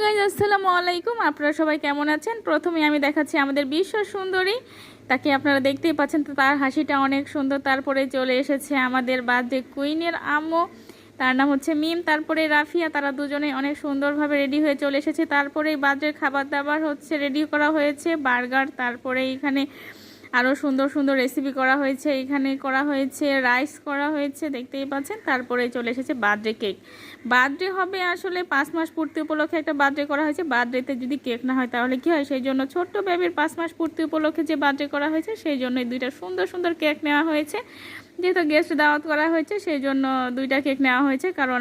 Guys আসসালামু আলাইকুম। আপনারা সবাই কেমন আছেন? প্রথমে আমি দেখাচ্ছি আমাদের বিশ্ব সুন্দরী। তাকে আপনারা দেখতেই পাচ্ছেন, তো তার হাসিটা অনেক সুন্দর। তারপরে চলে এসেছে আমাদের বার্থডে কুইনের আম্মু। তার নাম হচ্ছে মিম, তারপরে রাফিয়া। তারা দুজনে অনেক সুন্দরভাবে রেডি হয়ে চলে এসেছে। তারপরেই বার্থডের খাবার দাবার হচ্ছে রেডি করা হয়েছে বার্গার তারপরে এখানে আরও সুন্দর সুন্দর রেসিপি করা হয়েছে। এখানে করা হয়েছে রাইস করা হয়েছে, দেখতেই পাচ্ছেন। তারপরে চলে এসেছে বার্থডে কেক বার্থডে হবে আসলে পাঁচ মাস পূর্তি উপলক্ষে একটা বার্থডে করা হয়েছে। বার্থডেতে যদি কেক না হয় তাহলে কি হয়? সেই জন্য ছোট্ট বেবির পাঁচ মাস পূর্তি উপলক্ষে যে বার্থডে করা হয়েছে, সেই জন্যই দুইটা সুন্দর সুন্দর কেক নেওয়া হয়েছে। যেহেতু গেস্ট দাওয়াত করা হয়েছে, সেই জন্য দুইটা কেক নেওয়া হয়েছে, কারণ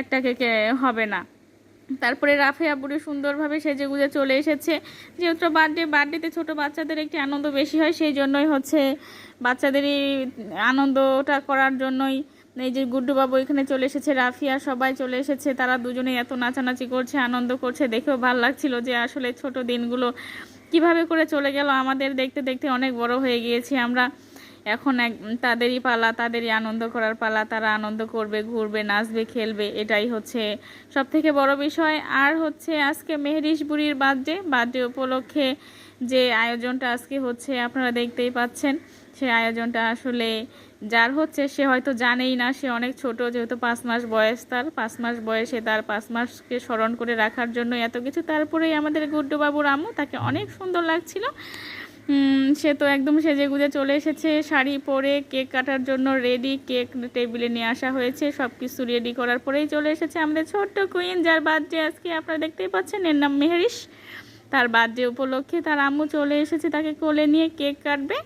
একটা কেকে হবে না। তারপরে রাফে আবুরে সুন্দরভাবে সেজে গুজে চলে এসেছে। যেহেতু বার্থডে, বার্থডেতে ছোট বাচ্চাদের একটি আনন্দ বেশি হয় সেই জন্যই হচ্ছে বাচ্চাদেরই আনন্দটা করার জন্যই এই যে গুড্ডুবাবু এখানে চলে এসেছে রাফিয়া সবাই চলে এসেছে। তারা দুজনে এত নাচানাচি করছে, আনন্দ করছে। দেখেও ভালো লাগছিল যে আসলে ছোট দিনগুলো কীভাবে করে চলে গেল। আমাদের দেখতে দেখতে অনেক বড় হয়ে গিয়েছি আমরা। এখন এক, তাদেরই পালা, তাদেরই আনন্দ করার পালা, তারা আনন্দ করবে, ঘুরবে, নাচবে, খেলবে, এটাই হচ্ছে সব থেকে বড় বিষয়। আর হচ্ছে আজকে মেহরিশ বুড়ির বার্থডে বার্থডে উপলক্ষে যে আয়োজনটা আজকে হচ্ছে আপনারা দেখতেই পাচ্ছেন, সে আয়োজনটা আসলে যার হচ্ছে সে হয়তো জানেই না, সে অনেক ছোট, যেহেতু পাঁচ মাস বয়স তার, পাঁচ মাস বয়সে তার পাঁচ মাসকে স্মরণ করে রাখার জন্য এত কিছু, তারপরেই আমাদের গুড্ডুবাবুর আম্মু তাকে অনেক সুন্দর লাগছিল। সে তো একদম সেজে গুজে চলে এসেছে। শাড়ি পরে কেক কাটার জন্য রেডি কেক টেবিলে নিয়ে আসা হয়েছে। সব কিছু রেডি করার পরেই চলে এসেছে আমাদের ছোট্ট কুইন যার বার্থডে আজকে আপনারা দেখতেই পাচ্ছেন। এর নাম মেহরিশ। তার বার্থডে উপলক্ষে তার আম্মু চলে এসেছে, তাকে কোলে নিয়ে কেক কাটবে।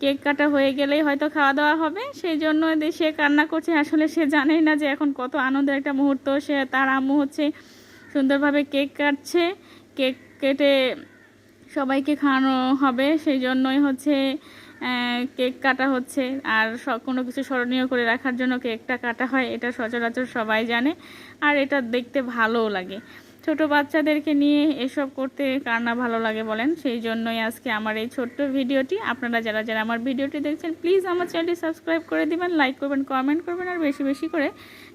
কেক কাটা হয়ে গেলেই হয়তো খাওয়া দাওয়া হবে। সেই জন্য সে কান্না করছে। আসলে সে জানেই না যে এখন কত আনন্দের একটা মুহূর্ত। সে তার আম্মু হচ্ছে সুন্দরভাবে কেক কাটছে। কেক কেটে সবাইকে খাওয়ানো হবে, সেই জন্যই হচ্ছে কেক কাটা হচ্ছে। আর কোনো কিছু স্মরণীয় করে রাখার জন্য কেকটা কাটা হয়, এটা সচরাচর সবাই জানে। আর এটা দেখতে ভালোও লাগে। ছোট বাচ্চাদেরকে নিয়ে এসব করতে কার না ভালো লাগে বলেন? সেই জন্যই আজকে আমার এই ছোট্ট ভিডিওটি। আপনারা যারা যারা আমার ভিডিওটি দেখছেন প্লিজ আমার চ্যানেলটি সাবস্ক্রাইব করে দিবেন লাইক করবেন কমেন্ট করবেন, আর বেশি বেশি করে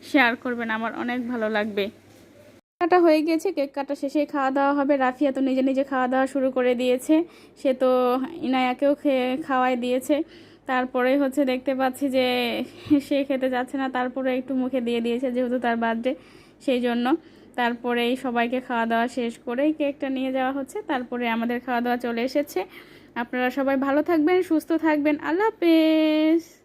শেয়ার করবেন। আমার অনেক ভালো লাগবে। কাটা হয়ে গিয়েছে কেক কাটা শেষে খাওয়া দাওয়া হবে। রাফিয়া তো নিজে নিজে খাওয়া দাওয়া শুরু করে দিয়েছে। সে তো ইনায়াকেও খেয়ে খাওয়াই দিয়েছে। তারপরে হচ্ছে দেখতে পাচ্ছি যে সে খেতে যাচ্ছে না, তারপরে একটু মুখে দিয়ে দিয়েছে যেহেতু তার বার্থডে সেই জন্য। তারপরেই সবাইকে খাওয়া দাওয়া শেষ করেই কেকটা নিয়ে যাওয়া হচ্ছে। তারপরে আমাদের খাওয়া দাওয়া চলে এসেছে। আপনারা সবাই ভালো থাকবেন, সুস্থ থাকবেন। আল্লাহ হাফেজ!